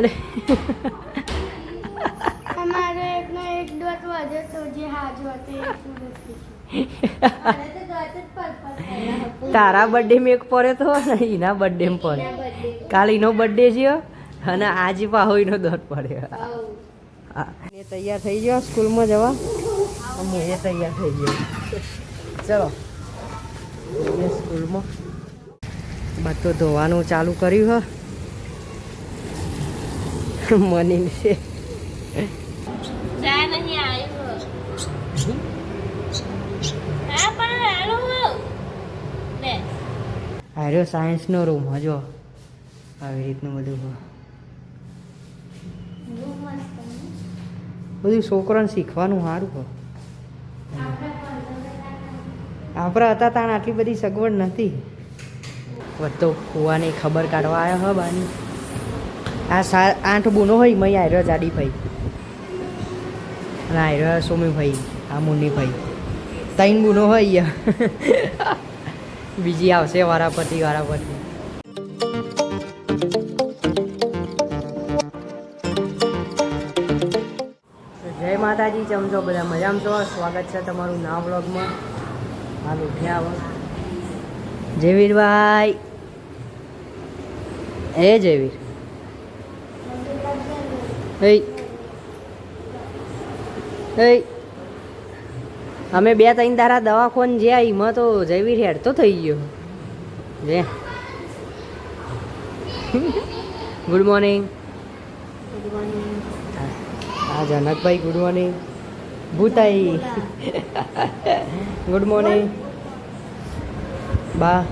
અરે અમારો એકનો એક ડોટ વધ્યો તો જે હાજુ હતો એ પૂરો થઈ ગયો તારા બર્થડે માં એક પડ્યો તો ને એના બર્થડે માં પડે કાલ એનો બર્થડે છે અને આજે પાહો એનો દોટ પડ્યો. હા. એ તૈયાર થઈ ગયો સ્કૂલમાં જવા. હું એ તૈયાર થઈ ગયો. ચલો. સ્કૂલમાં. બધું ધોવાનું ચાલુ કર્યું હ. મની છે. આર્યો સાયન્સનો રૂમ હજો. આવી રીતનું બધું. બધું છોકરાને શીખવાનું સારું હોય આપણે હતા તાણ આટલી બધી સગવડ નથી. વધતો કુવાની ખબર કાઢવા આવ્યો હ બાની. આ સા આઠ બુનો હોય મય આર્યો જાડી ભાઈ. અને આર્યો સોમી ભાઈ, આ મુન્ની ભાઈ. ત્રણ બુનો હોય બીજી આવશે વારાપતિ વારાપતિ જય માતાજી ચમચો બધા મજામાં છો? સ્વાગત છે તમારું ના વ્લોગમાં. હાલ ઉઠ્યા આવો જયવીરભાઈ. એ જયવીર. હે. હે. અમે બે ત્રણ તારા દવાખોન જ્યાં એમાં તો જયવીર હેડ તો થઈ ગયો. જે ગુડ મોર્નિંગ હા જનકભાઈ ગુડ મોર્નિંગ ભૂતાઈ. ગુડ મોર્નિંગ બા.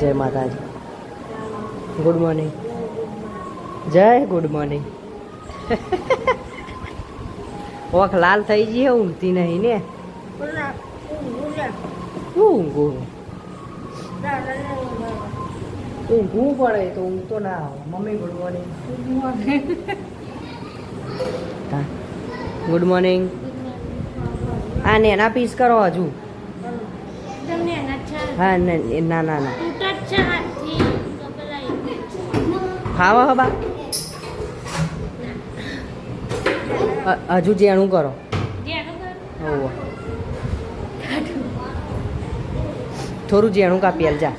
જય માતાજી. ગુડ મોર્નિંગ જય ગુડ મોર્નિંગ. ઓખ લાલ થઈ ગઈ ઊંઘતી નહીં ને. ઊંઘું ઊંઘવું? પડે તો ઊંઘ તો ના આવે. Mummy good morning. Good morning. આ નેના પીસ કરો હજુ. હા ના ના ના ખાવા હબા હજુ જેણું કરો. થોડું જેણું કાપી આલ જા.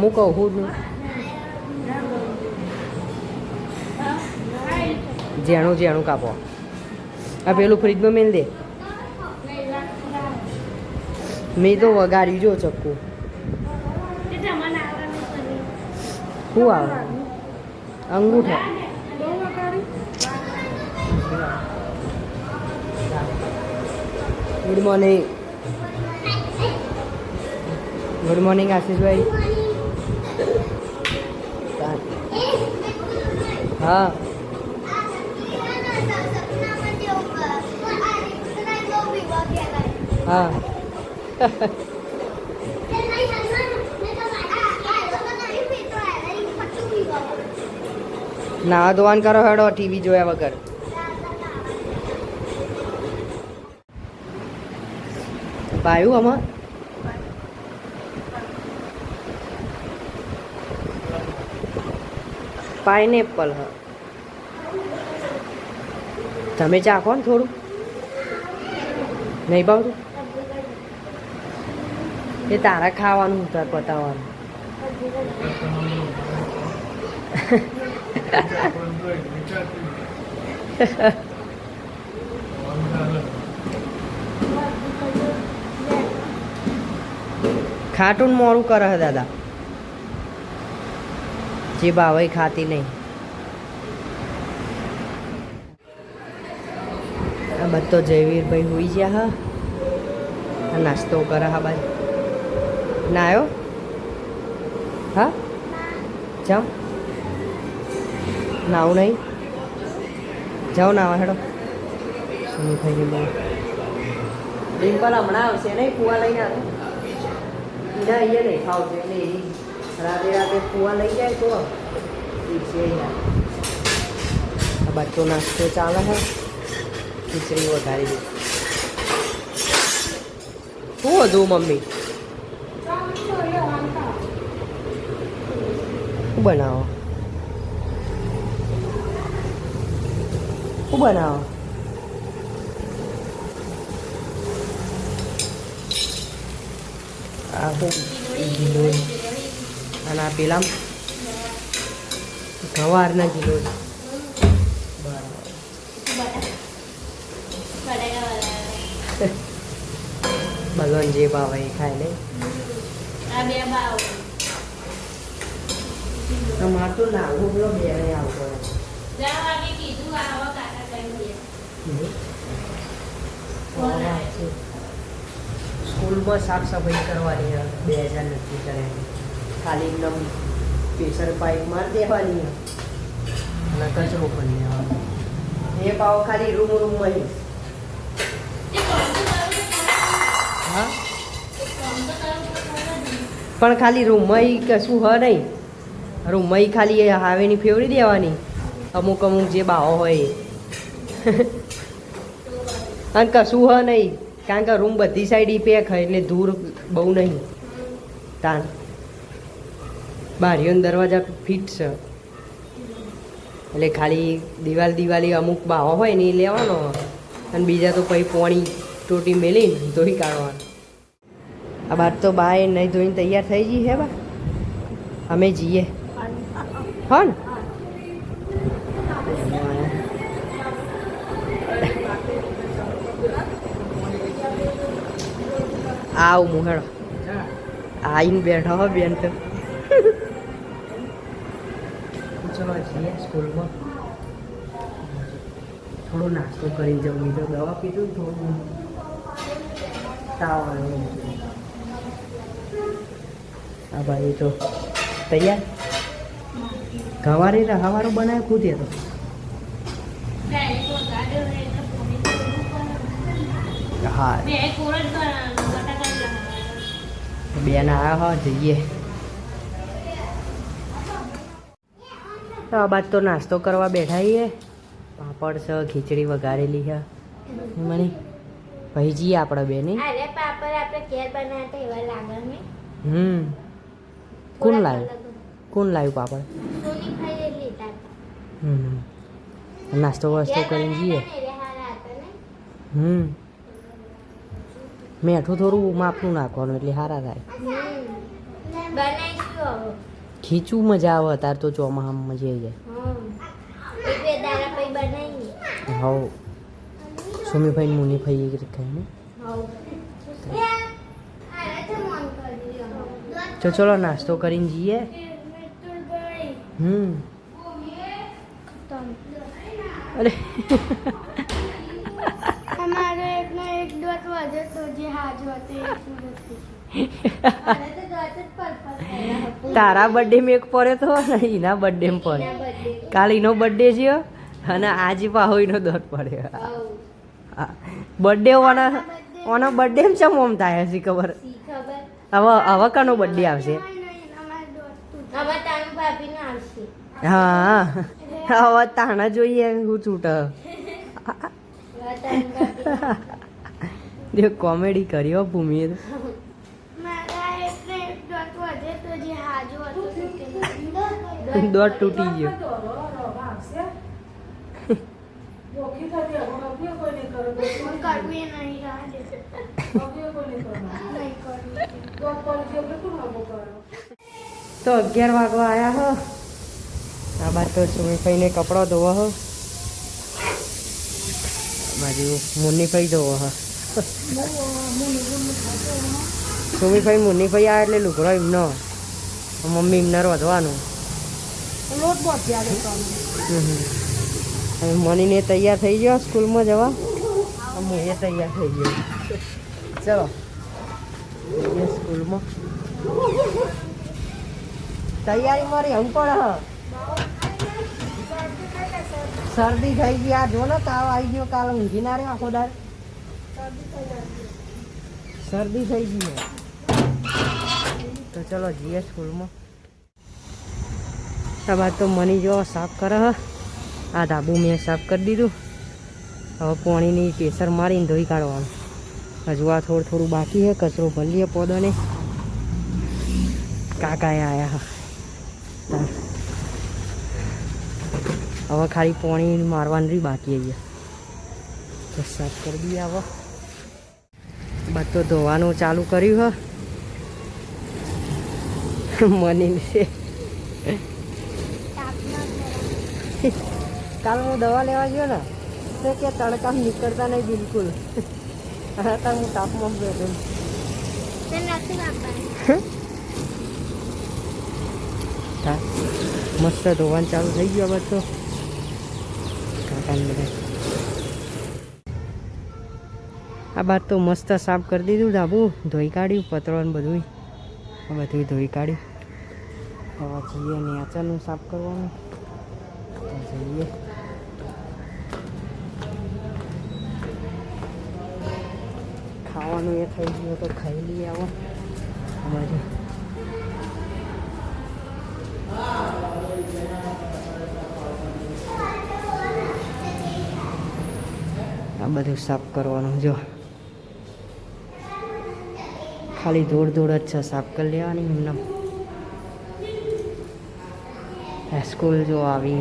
હું કહું હું. જેણું જેણું કાપો. આ પેલું ફ્રીજમાં મેલ દે. મેં તો વગાડ્યું જો ચક્કુ. શું આવે? અંગૂઠો. ગુડ મોર્નિંગ ગુડ મોર્નિંગ આશીષભાઈ હા હા ના ધોવાન કરો હેડો ટીવી જોયા વગર. પાયું આમાં. પાઇનેપલ હ. તમે ચાખો ને થોડું. નહીં ભાવતું? એ તારા ખાવાનું તાર પતાવવાનું ખાટું મોડું કરે હે દાદા. જે ભાવે ખાતી નહીં. આ બધો જયવીરભાઈ હોઈ ગયા હા. નાસ્તો કરે હા બાઈ. ના આવ્યો હા? જાઓ. નાવું નહીં. જાઓ નાવા હેડો. સુનીભાઈની બહુ ડિમ્પલ હમણાં આવશે નહીં, કુવા લઈને આવે ઈંડા અહીંયા નહીં ખાવ એટલે એ રાતે રાતે ફૂવા લઈ જાય તો ખીચડી બચ્ચો નાસ્તો ચાલે છે ખીચડી વધારી દે. શું હતું મમ્મી? બનાવો? શું બનાવો? શું ગિલોય અને આ પેલા ગવારના ગિલોય ભગવાન જે ભાવે એ ખાય ને તમારે તો નાવું પેલો બે આવતો કીધું આવો કાકા સ્કૂલમાં સાફ સફાઈ કરવાની. બે હજાર નક્કી કરે. ખાલી એકદમ પ્રેશર પાઇપ મારી દેવાની. અને કચરો પણ લેવાનો એ પાવ ખાલી રૂમ રૂમ મળી પણ ખાલી રૂમમાં કશું હ નહીં રૂમમાં ખાલી હાવેની ફેવરી દેવાની. અમુક અમુક જે બાવો હોય. અને કશું હ નહીં કારણ કે રૂમ બધી સાઈડ ઈ પેક હોય એટલે દૂર બહુ નહીં. તાન બારીઓનો દરવાજા ફિટ છે. એટલે ખાલી દિવાલ દિવાલી અમુક બાવો હોય ને એ લેવાનો અને બીજા તો પછી પોણી ટોટી મેલીને ધોઈ કાઢવાનું. આ બાર તો બાય નહીં ધોઈને તૈયાર થઈ જઈ હે બા. અમે જઈએ. હા ને? આવ મુહેડો આઈને બેઠો હો બેન તો. ચલો જઈએ સ્કૂલમાં. થોડો નાસ્તો કરી જવું તો દવા પીધું થોડું. તાવ આવ્યો હા ભાઈ તો તૈયાર. ગવારે હવારો બનાવ્યો ખુદ તો. હા. બેન આવ્યા હો જઈએ તો આ બાદ તો નાસ્તો કરવા બેઠા છીએ. પાપડ છે ખીચડી વઘારેલી છે. મને? ભાઈ જઈએ આપણે બે નહીં અરે પાપડ આપણે ઘેર બનાવતા એવા લાગે ને. હમ. કોણ લાવ્યું? કોણ લાવ્યું પાપડ? હમ નાસ્તો વાસ્તો કરીને જઈએ. હમ. મેઠું થોડું માપનું નાખવાનું એટલે સારા થાય. ખીચું મજા આવે, તાર તો ચોમાહામાં મજા આવી. એક જાય. હવ. સુમીભાઈ મુનીભાઈ એ ખાય ને તો ચલો નાસ્તો કરીને જઈએ. હમ. અરે. એક દોત તો જે હાજુ હતી તારા બર્થડે મેં એક પડ્યો તો ને એના બર્થડે પડે કાલ એનો બર્થડે છે અને આજે પાહો એનો દોટ પડ્યો બર્થડે ઓના ઓનો બર્થડે એમ ચમ ઓમ થાય હજી ખબર? હવે હવે કાનો બર્થડે આવશે? હા. હવે તાણા જોઈએ હું છૂટ જે કોમેડી કરી હો ભૂમિએ તો. દોત તૂટી ગયો. તો અગિયાર વાગવા આવ્યા હો. આ બાદ તો સુમીભાઈને કપડો ધોવા હો. બાજુ મુન્નીભાઈ ધોવા હો. સુમીભાઈ મુન્નીભાઈ આ એટલે લુગડો એમનો મમ્મી એમને. હવે મનીને તૈયાર થઈ ગયો સ્કૂલમાં જવા? હું તૈયાર થઈ ગયો. ચલો. જઈએ સ્કૂલમાં. તૈયારી મારી હમ પણ શરદી થઈ ગઈ, આ જો ને તાવ આવી ગયો કાલ ઊંઘી ના રહ્યો આખો દાર શરદી થઈ ગઈ. તો ચલો જઈએ સ્કૂલમાં. આ તો મની જો સાફ કરે આ ધાબુ મેં સાફ કરી દીધું. હવે પાણીની પ્રેશર મારીને ધોઈ કાઢવાનું. હજુ આ થોડું થોડું બાકી છે કચરો ભરી લઈએ પોદોને કાકા હા. હવે ખાલી પોણી મારવાની બાકી આવી સાફ કરી દઈએ આવો બાદ ધોવાનું ચાલુ કર્યું, હ. મની છે. કાલ હું દવા લેવા ગયો ને, તો કે તડકા નીકળતા નહીં બિલકુલ. હતા હું તાપમાં બેઠો. મસ્ત ધોવાનું ચાલુ થઈ ગયું તો કાકાને બધા આ બાદ તો મસ્ત સાફ કરી દીધું ધાબુ ધોઈ કાઢ્યું પતરો ને બધું બધું ધોઈ કાઢ્યું. હવે જઈએ નેચાનું સાફ કરવાનું. જઈએ. ખાવાનું એ થઈ ગયું તો ખાઈ લઈએ આવો. બધું આ બધું સાફ કરવાનું, જો. ખાલી દોડ દોડ જ છે, સાફ કરી લેવાની એમને. સ્કૂલ જો આવી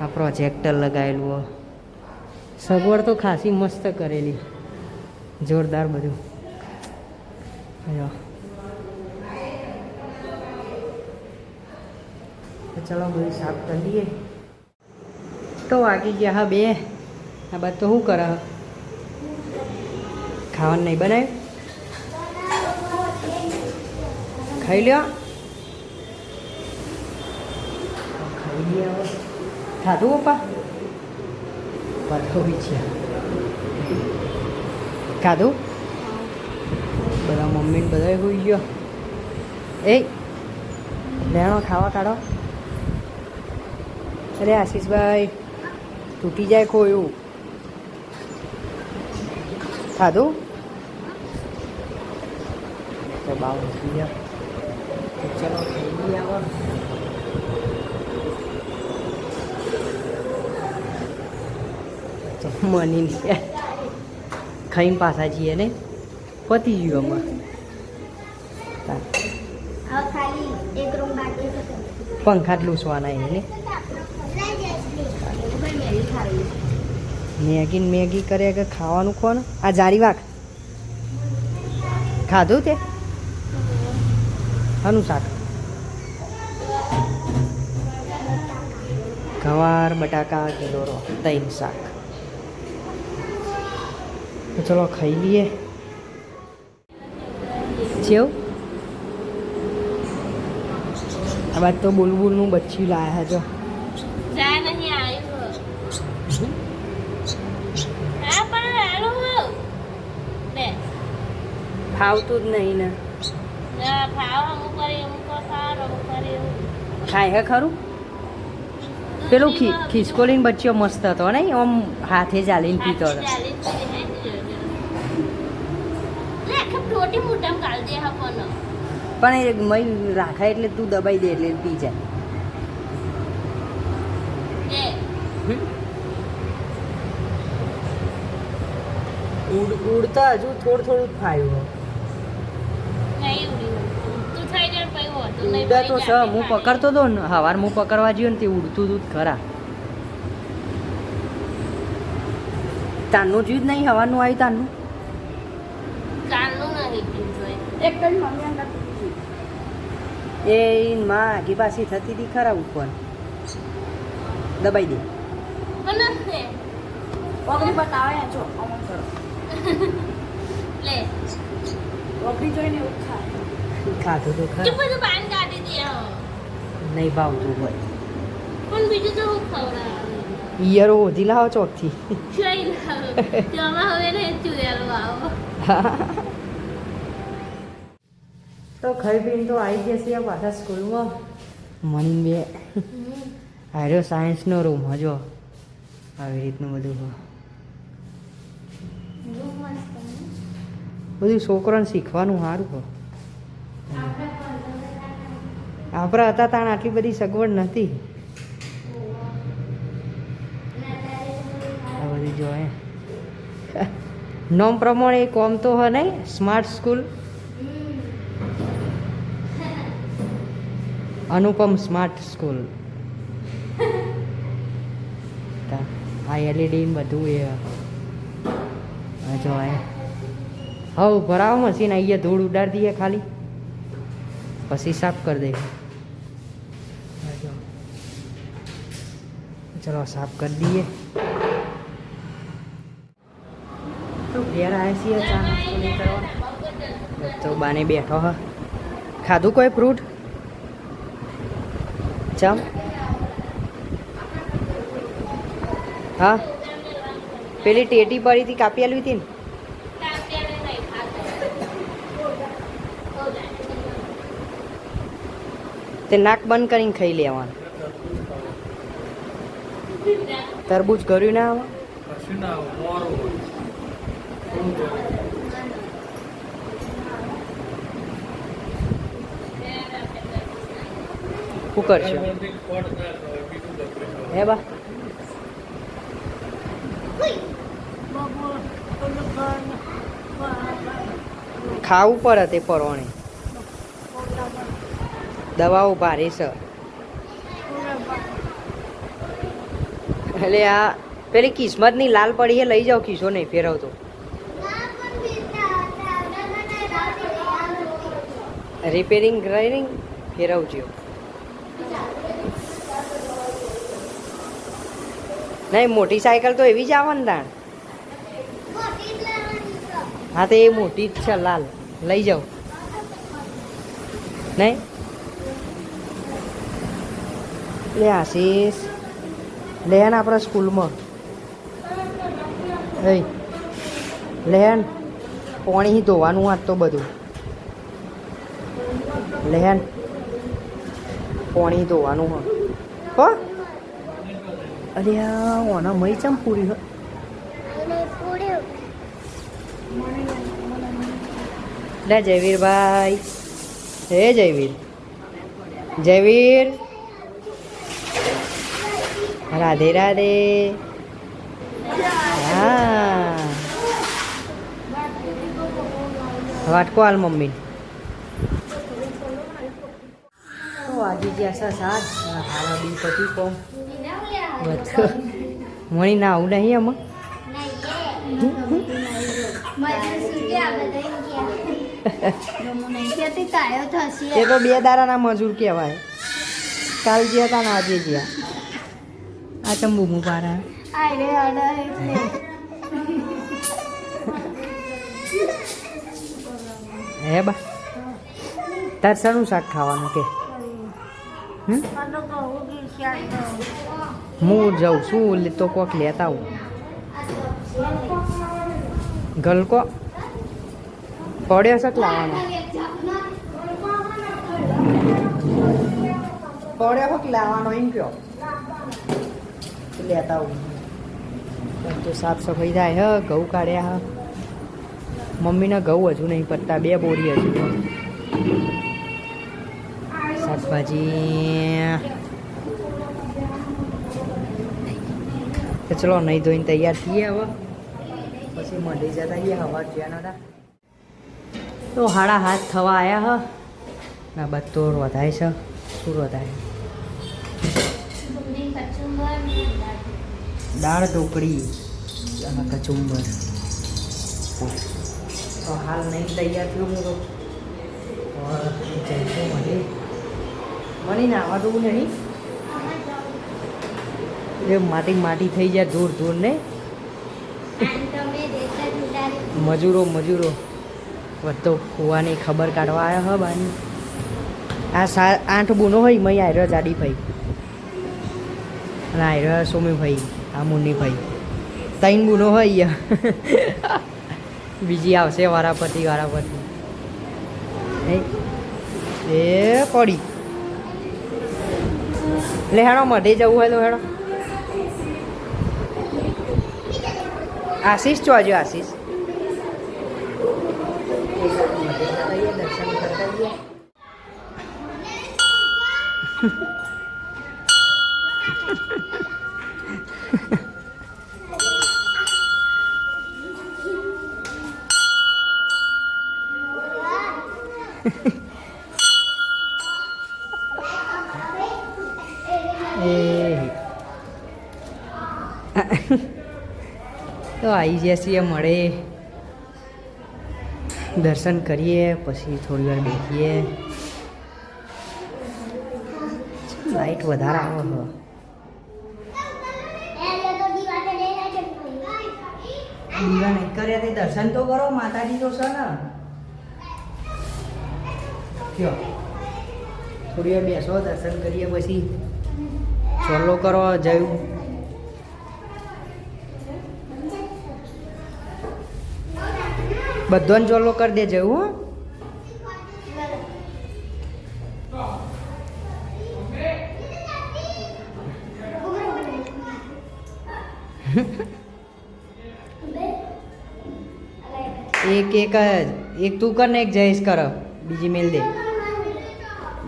આ પ્રોજેક્ટર લગાવેલું સગવડ તો ખાસી મસ્ત કરેલી. જોરદાર બધું. ચલો બધું સાફ કરી દઈએ તો વાગી ગયા હા બે. આ તો શું કરે ખાવાનું નહીં બનાવ્યું ખાઈ લ્યો. ખાઈ લ્યો. ખાધું પપ્પા? પાછો છે. ખાધું? બધા મમ્મી ને બધા હોઈ ગયો. એ, લેણો, ખાવા કાઢો. અરે આશીષભાઈ, તૂટી જાય ખોયું ખાધું? તો બાવ મૂકી દો તો ચલો લઈએ આવો તો મની ખાઈને પાછા જઈએ ને. પતી ગયું આમાં. છે. પંખા જ લૂસવાના એને મેગી ને મેગી કરે કે ખાવાનું કોણ આ જારી વાક ખાધું તે? શાનું શાક ગવાર બટાકા ગેલોરો તૈન શાક. તો ચલો ખાઈ લઈએ. જેવું. આ વાત તો બુલબુલનું બચ્ચું લાયા જો. ફાવતું જ નહીં ને. ખાય હે ખરું? પેલું ખી ખિસકોલીન બચ્ચો મસ્ત હતો ને આમ હાથે ચાલીને પીતો હતો. પણ એ મય રાખાય એટલે તું દબાઈ દે એટલે પી જાય. ઉડ ઉડતા હજુ થોડું થોડું ફાયું નહીં ઉડી તું થઈ જાય પછી હોતું નહીં ઉડે તો છે હું પકડતો હતો ને હવાર હું પકડવા ગયો ને તે ઉડતું હતું જ ખરા. તાનનું જ્યું જ નહીં હવાનું આવ્યું તાનનું? મમ્મી એ માં આગી પાછી થતી હતી ખરા ઉપર. દબાઈ દે. ખાધું તો ખરા. નહીં ભાવતું હોય. પણ બીજું તો હું ખવડાવું? ઈયરો ઓધી લાવો ચોકથી. તો ખાઈ પીને તો આવી જશે આ પાછા સ્કૂલમાં. મન બે. હાર્યો સાયન્સનો રૂમ હજો. આવી રીતનું બધું બધું છોકરાને શીખવાનું સારું હોય. આપણે હતા તાણ આટલી બધી સગવડ નથી. આ બધી જોએ નોમ પ્રમાણે કોમ તો હ નહીં, smart school. Anupam smart school. આ એલઈડી બધું એ જો હવ, ભરાવો મશીન આવીએ ધૂળ ઉડાડી દઈએ ખાલી. પછી સાફ કરી દઈએ હા જો. ચલો સાફ કરી દઈએ. તો ઘેર આવ્યા છીએ ચા નાસ્તો નહીં કરવા. તો બાને બેઠો હ. ખાધું કોઈ ફ્રૂટ? ચમ? હા? પેલી ટેટી પડી હતી, કાપી આલવી હતી ને? તે નાક બંધ કરીને ખાઈ લેવાનું. તરબૂચ કર્યું ના આવે કુકર છે હે બા? ખાવું પડે તે પરવાણે દવાઓ ભારે છે એટલે આ પેલી કિસ્મતની લાલ પડી એ લઈ જાઓ કિશો નહીં ફેરવતો. રિપેરિંગ કરીને ફેરવજો. નહીં, મોટી સાયકલ તો એવી જ આવે ને તાણ હા, તો એ મોટી જ છે, લાલ. લઈ જાઓ. નહીં? લે, આશીષ. લેન આપણા સ્કૂલમાં. એ લેન, પાણી ધોવાનું આજ તો બધું. લેન, પાણી ધોવાનું હ. અરે ઓના મય ચમ પૂરી હ? લે જયવીરભાઈ. હે જયવીર. જયવીર. રાધે રાધે. હા. વાટકો હાલ મમ્મી. તો આજે જ્યાં સા સાત. હારા બી પછી કોમ. બધું. મણી ના આવું નહીં આમાં એ તો બે દાડાના મજૂર કહેવાય. કાલ જે હતા ને આજે જ્યાં આ તંબુ મુપારા હે બા તાર સણું શાક ખાવાનું કે? હું જાઉં શું તો કોક લેતા આવું. ગલકો? પડ્યો શક લાવવાનો. પડ્યો હોક લાવવાનો એમ કયો? લેતા આવું બધું સાફ સફાઈ થાય, હ, ઘઉં કાઢ્યા, હા. મમ્મીના ઘઉં હજુ નહીં પત્તા બે બોરી હજુ શાકભાજી. ચલો, નહીં ધોઈને તૈયાર થઈએ હવે. પછી મળી જતા આવીએ, હવા જ્યાં હતા તો હાડા હાથ થવા આવ્યા હ. ના બધો વધાય છે, શું વધાય દાળ ઢોકળી. અને કચુંબર. તો હાલ નહીં તૈયાર થયું હું તો. જઈશું મળી મળીને આવવા દઉં નહીં. એ માટી માટી થઈ જાય ધૂર ધૂર ને. મજૂરો મજૂરો. વધતો કૂવાની ખબર કાઢવા આવ્યા હ બાની. આ સા આઠ બૂનો હોય મય આવ્યો જાડી ભાઈ. અને આ સોમી ભાઈ આ મુન્નીભાઈ ત્રણ બુનો હોય બીજી આવશે વારાફરતી વારાફરતી એ પડી એટલે હેડો મઢે જવું હોય તો હેડો આશીષ ચોજો આશીષ દર્શન કરતા આવી ગયા છીએ, મળે. દર્શન કરીએ, પછી થોડી વાર બેસીએ. લાઈટ વધારે આવે હ દીવા નહીં કર્યા તે દર્શન તો કરો, માતાજી તો છે ને. કયો થોડી વાર બેસો, દર્શન કરીએ પછી. સોલો કરો, જયું બધોને ચોલો કરી દે જવું હો. એક એક જ. એક તું કર ને, એક જયેશ કર. બીજી મેલ દે.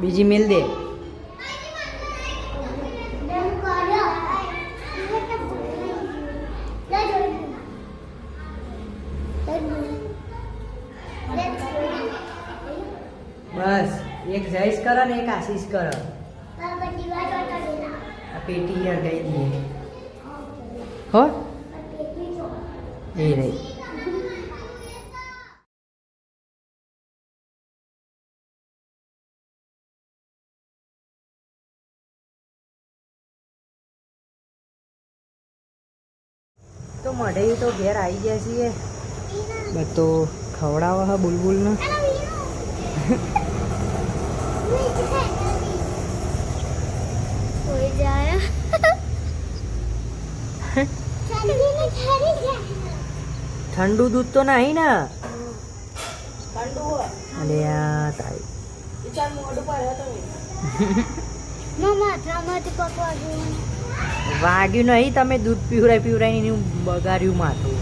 બીજી મેલ દે બસ એક જયેશ કર ને એક આશીષ કરો. પેટી યાર ગઈ દઈએ હો. એ રહી તો મઢે તો ઘેર આવી ગયા છીએ. બધો ખવડાવવા હા બુલબુલને. ઠંડુ દૂધ તો નહીં ને? ઠંડુ હોય. આ તારી. વાગ્યું નહીં. તમે દૂધ પીવરાય પીવરાય એનું બગાડ્યું માથું.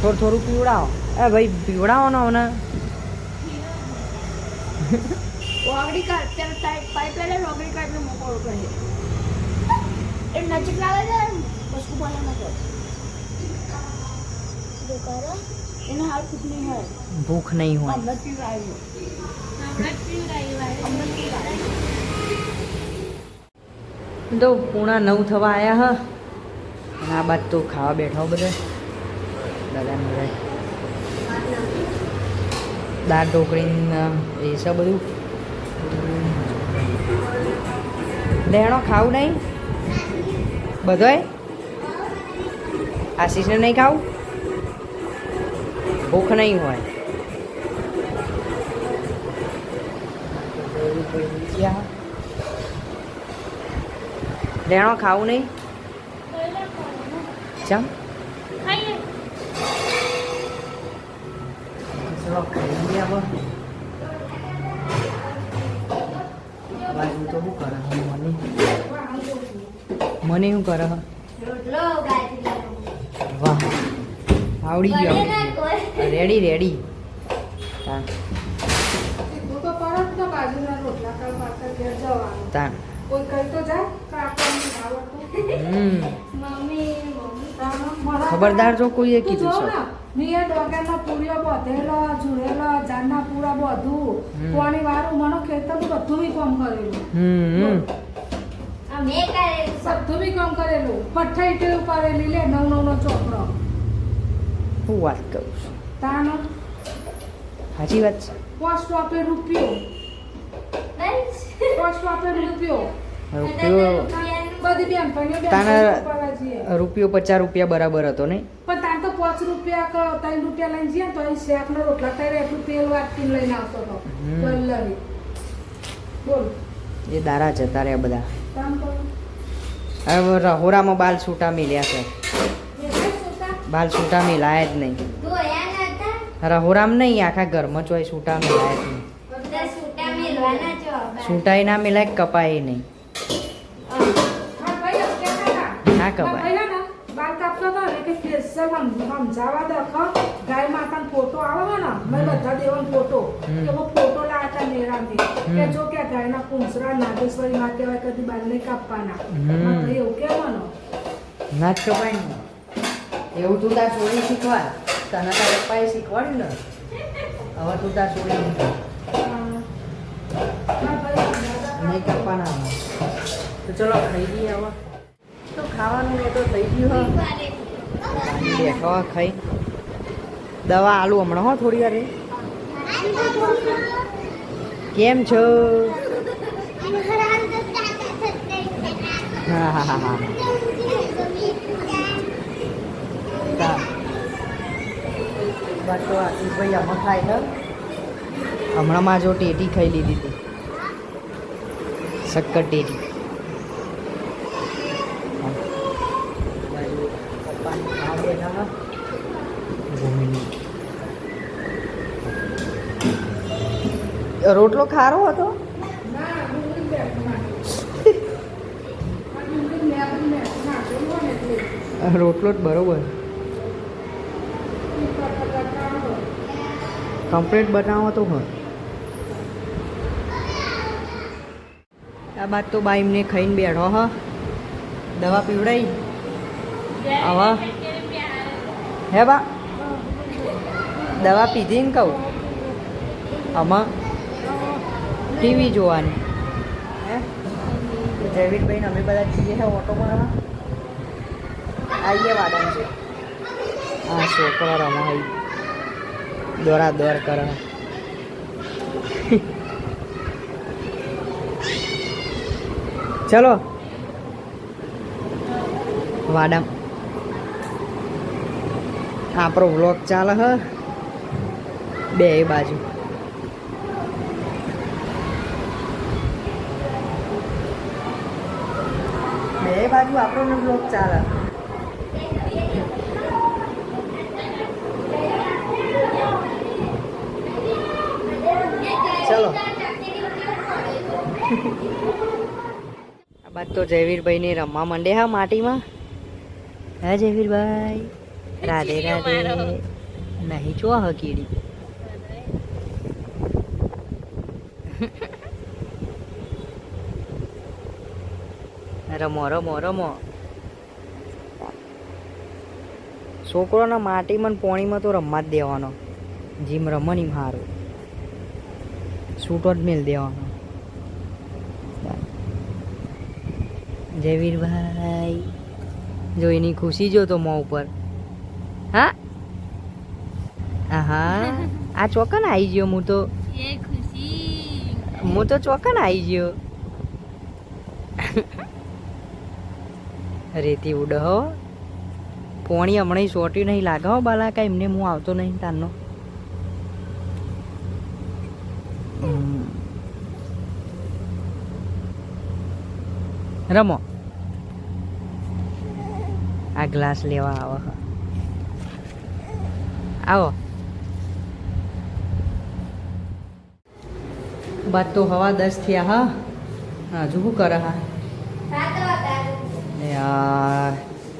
થોડું થોડું પીવડાવો. એ ભાઈ પીવડાવો ને હમણાં ઓગળી કાઢ ત્યારે પાઇપ લઈને ઓગળી કાઢને મોકળો કરીએ એ નજીક લાવે છે બસ પાલા ના કર? એને હાલ કુછ નહીં હોય. ભૂખ નહીં હોય. અમૃત પીવડાવ્યું અમૃત પીવડાવ્યું તો પૂણા નવ થવા આવ્યા હા. અને આ બાદ તો ખાવા બેઠા હો બધા. દાદા બધા દાળ ઢોકળી એ છે બધું. લેણો ખાવું નહીં? બધોય આશીષને નહીં ખાવું ભૂખ નહીં હોય લેણો ખાવું નહીં ચમ મને શું કરે રોટલો વાહ. આવડી ગયો. રેડી રેડી તાન કોઈ તો મમ્મી મમ્મી. ખબરદાર જો કોઈએ કીધું છે. ને, મેં ડોગરનો પૂરીઓ બધેલો ઝૂલેલો જાનના પૂરા બધું. પાણી વારું મને ખેતર બધું બી કામ કરેલું. હમ અમે કરેલું. બધું બી કામ કરેલું. પઠાઈ ઈટે ઉપાડેલી લે નવ નવ નો ચોપડો. હું વાત કરું છું? તાનો? સાચી વાત છે. પોસ્ટ આપે રૂપિયો. પોસ્ટ આપે રૂપિયો. રૂપિયો રૂપિયો પચાસ રૂપિયા બરાબર હતો નહીં? પણ તાર તો પાંચ રૂપિયા ત્રણ રૂપિયા લઈને જઈએ ને તો અહીં શેકનો રોટલા ખાઈ રહે એટલું તેલ વાટકીને લઈને આવતો હતો. બોલ. એ દારા જતા રહ્યા બધા. હવે રહોરામાં બાલ છૂટા મિલ્યા છે. બાલ છૂટા મિલાયા જ નહીં. રહોરામ નહીં આખા ઘરમાં ચોય છૂટા મિલાય જ નહીં. બધા સૂટા મેલવાના છો છૂટાય ના મિલાય કપાય નહીં. ના કપાય. ફોટો આવે ને મેં બધા દેવાનો ફોટો. એવો ફોટો લાવતા મેરાથી હમ. કે જો કે ગાયના કુંસરા નાગેશ્વરી માં કહેવાય કદી બાલ નહીં કાપવાના. એવું કહેવાનો? ના જ કપાય ને. એવું તું તાર છોડી શીખવા તને તાર પપ્પાએ શીખવાડ્યું ને. હવે તું તાર દાદા નહીં કાપવાના. તો ચલો ખાઈ લઈએ હવે. તો ખાવાનું એ તો થઈ ગયું હવે ખાવા ખાઈ. દવા આલુ હમણાં, હો, થોડી વાર. કેમ છો? હા હા હા હા. બસ તો આશીષભાઈ આમાં ખાય છે હમણાં માં જો ટેટી ખાઈ લીધી હતી. શક્કર ટેટી હા. બાજુ પપ્પાની ખાવા બેઠા હા ભૂમિની રોટલો ખારો હતો? રોટલો જ બરોબર. કમ્પ્લીટ બનાવો તો હોય. આ બાદ તો બા એમને ખાઈને બેઠો, હ. દવા પીવડાઈ. આવા. હે બા. દવા પીધી ને કહું. આમાં ટીવી જોવાની. હે? જયવીરભાઈ અમે બધા છીએ છે ઓટો મારવા આવીએ વાડન છે. હા છોકરો રમાઈ. દોરા દોર કર. ચલો. વાડમ. આપણો વ્લોગ ચાલે હ? બે બાજુ બે બાજુ આપણો બ્લોક ચાલે. ચલો. આ બાદ તો જયવીરભાઈ ને રમવા માંડે હા માટીમાં. હા જયવીરભાઈ. રાધે રાધે. નહીં છો હકીડી રમો રમો રમો. છોકરોના માટીમાં પોણીમાં તો રમવા જ દેવાનો. જીમ રમવાની હારું. છૂટો જ મેલ દેવાનો. જયવીરભાઈ જો એની ખુશી જો તો મોં ઉપર. હા? હા આ ચોકન આવી ગયો હું તો હું તો ચોકન આવી ગયો. રેતી ઉડ હો પોણી હમણાં સોટી નહીં લાગે હો બાલા, કાંઈ એમને હું આવતો નહીં તારનો. રમો. આ ગ્લાસ લેવા આવો. આવો. બાદ તો હવા દસ થયા, હા. હજુ શું કરે, હા? યાર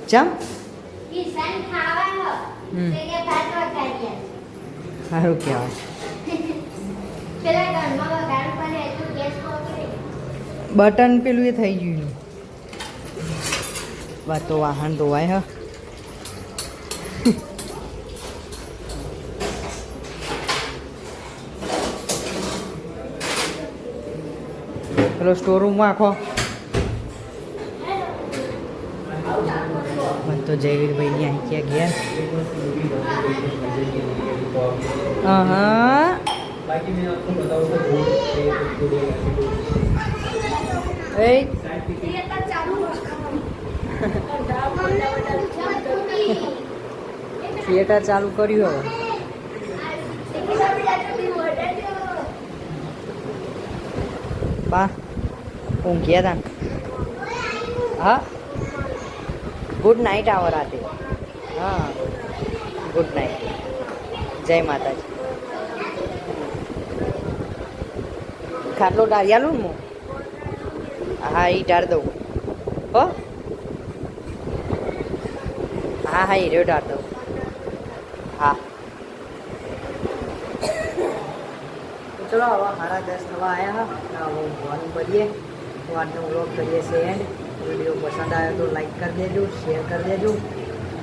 ચમ. સારું કહેવાય બટન પેલું એ થઈ ગયું. બા, તો વાહન ધોવાય, હ પેલો સ્ટોર રૂમમાં આખો તો જયવીરભાઈ ની આંખ્યા ગયા. હા એ થિયેટર ચાલુ કર્યું હવે. બા ઊંઘ્યા હતા હા? ગુડ નાઇટ આવો રાતે હા. Good night. જય માતાજી. ખાટલો ડાળિયાલું ને હું? હા એ ડાળ દઉં. હો? હા હા એ રહ્યો ડાળ દઉં. હા. ચલો હવે સાડા દસ થવા આવ્યા હા. હું ફોન કરીએ હું આજનો વ્લોગ કરીએ છીએ એન્ડ વીડિયો પસંદ આવ્યો તો લાઈક કરી દેજો શેર કરી દેજો.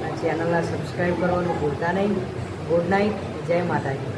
અને ચેનલને સબસ્ક્રાઈબ કરવાનું ભૂલતા નહીં. ગુડ નાઇટ જય માતાજી.